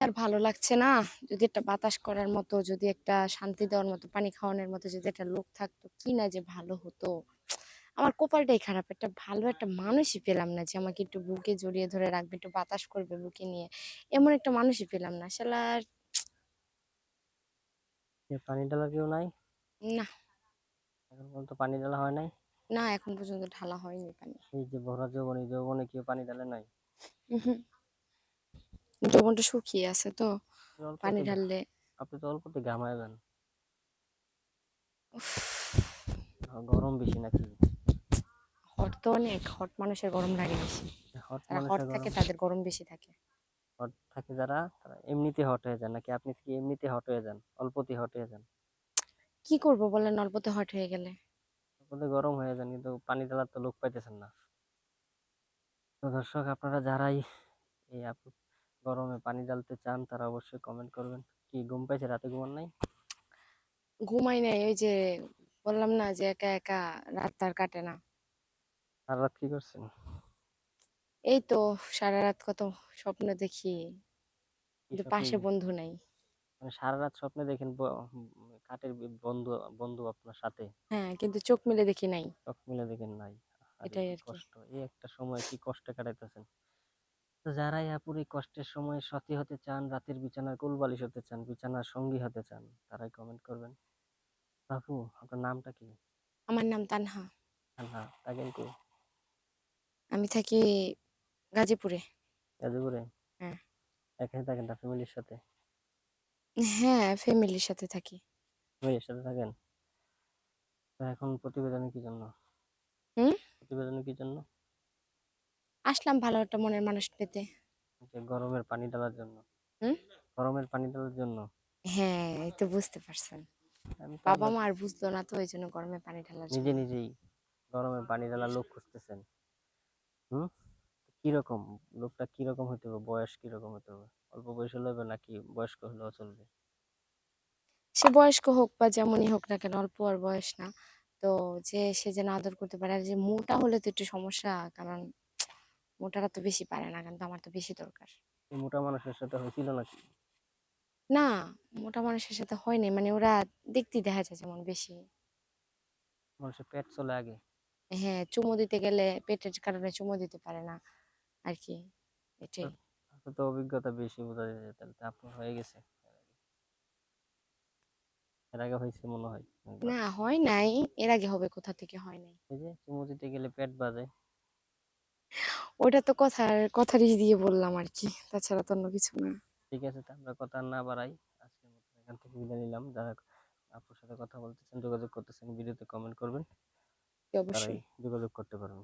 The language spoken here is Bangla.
আর ভালো লাগছে না। যদি একটা বাতাস করার মতো যদি একটা শান্তি দেওয়ার মতো পানি খাওয়ানোর মতো যদি একটা লোক থাকতো কি না যে ভালো হতো। আমার কপালটাই খারাপ। একটা ভালো একটা মানুষই পেলাম না যে আমাকে একটু বুকে জড়িয়ে ধরে রাখবে একটু বাতাস করবে বুকে নিয়ে। এমন একটা মানুষই পেলাম না। শালার পানি ঢালা কেউ নাই? না। এখন পর্যন্ত পানি ঢালা হয় নাই? না এখন পর্যন্ত ঢালা হয়নি পানি। এই যে ভরা যৌবনে যৌবনে কেউ পানি ঢালে নাই? যৌবনটা শুকিয়ে আছে তো পানি ঢাললে। আপনি তো অল্পতে ঘামায় যান। গরম বেশি নাকি? হট তো অনেক হট মানুষের গরম লাগে বেশি। হট যারা হট থাকে তাদের গরম বেশি থাকে। হট থাকে যারা তারা এমনিতে হট হয়ে যান নাকি আপনি কি এমনিতে হট হয়ে যান? অল্পতে হট হয়ে যান। কি করব বলেন অল্পতে হট হয়ে গেলে। অল্পতে গরম হয়ে যান কিন্তু পানি ঢালার তো লোক পাইতেছেন না। তো দর্শক আপনারা যারাই এই গরমে পানি ঢালতে চান তারা অবশ্যই কমেন্ট করবেন। কি ঘুম পাইছে? রাতে ঘুমান নাই? ঘুমাই নাই ওই যে বললাম না যে একা একা রাত তার কাটে না। আর রাত কি করছেন? এই তো সারা রাত কত স্বপ্ন দেখি কিন্তু পাশে বন্ধু নাই। মানে সারা রাত স্বপ্নে দেখেন কাঠের বন্ধু বন্ধু আপনার সাথে? হ্যাঁ কিন্তু চোখ মিলে দেখি নাই। চোখ মিলে দেখেন নাই? এটাই আর। কষ্ট এই একটা সময় কি কষ্টে কাটাইতেছেন? তো যারাই আপুর এই কষ্টের সময় সাথী হতে চান রাতের বিছানার কোলবালিশ হতে চান বিছানার সঙ্গী হতে চান তারাই কমেন্ট করবেন। আপু আপনার নামটা কি? আমার নাম তানহা। না থাকেন কই? আমি থাকি গাজীপুরে। গাজীপুরে? হ্যাঁ। একাই থাকেন না ফ্যামিলির সাথে? হ্যাঁ ফ্যামিলির সাথে থাকি। ফ্যামিলির সাথে থাকেন? তো এখন প্রতিবেদনে কি জন্য? হুম? প্রতিবেদনে কি জন্য? আসলাম ভালো একটা মনের মানুষ পেতে। গরমের পানি ঢালার জন্য। হুম? গরমের পানি ঢালার জন্য? হ্যাঁ এই তো বুঝতে পারছেন। বাবা মা আর বুঝলো না তো ওই জন্য গরমে পানি ঢালার নিজে নিজেই গরমে পানি ঢালার লোক খুঁজতেছেন। হুম? কীরকম? লোকটা কীরকম হতে হবে? বয়স কীরকম হতে হবে? অল্প বয়স হলে হবে নাকি বয়স্ক হলেও চলবে? সে বয়স্ক হোক বা যেমনই হোক না কেন অল্প আর বয়স না। তো যে সে যেন আদর করতে পারে আর যে মোটা হলে তো একটু সমস্যা কারণ মোটারা তো বেশি পারে না কিন্তু আমার তো বেশি দরকার। মোটা মানুষের সাথে হয়েছিল নাকি? না মোটা মানুষের সাথে হয়নি মানে ওরা দেখতে দেখা যায় যেমন বেশি। মানুষের পেট চলে আগে। হ্যাঁ চুমু দিতে গেলে পেটের কারণে চুমু দিতে পারে না আর কি। এটাই। তো অভিজ্ঞতা বেশি বোঝা যায় তাহলে আপনার হয়ে গেছে। এর আগে হয়েছে মনে হয় না হয় নাই এর আগে হবে কোথা থেকে হয় নাই। এই যে চুমু দিতে গেলে পেট বাজে। ওটা তো কথার কথারই দিয়ে বললাম আর কি তাছাড়া তো অন্য কিছু না। ঠিক আছে তো আমরা কথা না বাড়াই। আজকে মতো এখান থেকে বিদায় নিলাম। যারা আপনার সাথে কথা বলতেছেন যোগাযোগ করতেছেন ভিডিওতে কমেন্ট করবেন অবশ্যই। যোগাযোগ করতে পারবেন।